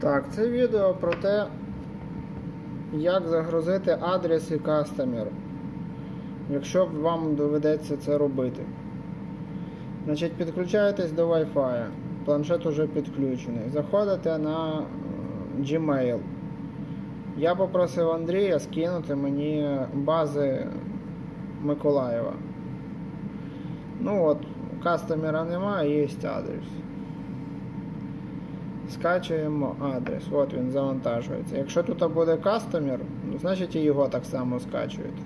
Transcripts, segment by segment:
Так, це відео про те, як загрузити адрес і кастомер, якщо вам доведеться це робити. Значить, підключаєтесь до Wi-Fi. Планшет уже підключений. Заходите на е, Gmail. Я попросив Андрія скинути мені бази Миколаєва. Ну от, кастомера немає, є адрес. Скачуємо адрес. От він завантажується. Якщо тут буде кастомер, значить і його так само скачуєте.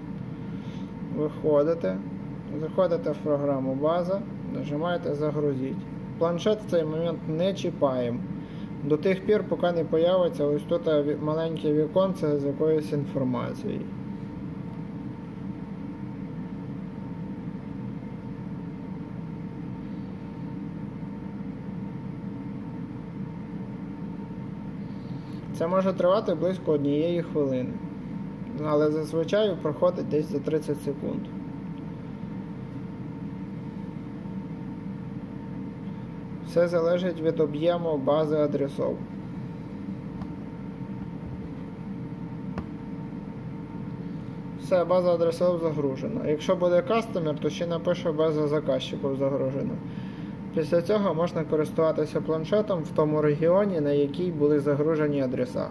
Виходите, заходите в програму база, нажимаєте загрузити. Планшет в цей момент не чіпаємо. До тих пір, поки не появиться ось тут маленьке віконце з якоюсь інформацією. Це може тривати близько однієї хвилини. Але зазвичай проходить десь за 30 секунд. Все залежить від об'єму бази адресов. Все, база адресов загружена. Якщо буде кастомер, то ще напише база заказчиків загружена. Після цього можна користуватися планшетом в тому регіоні, на який були загружені адреса.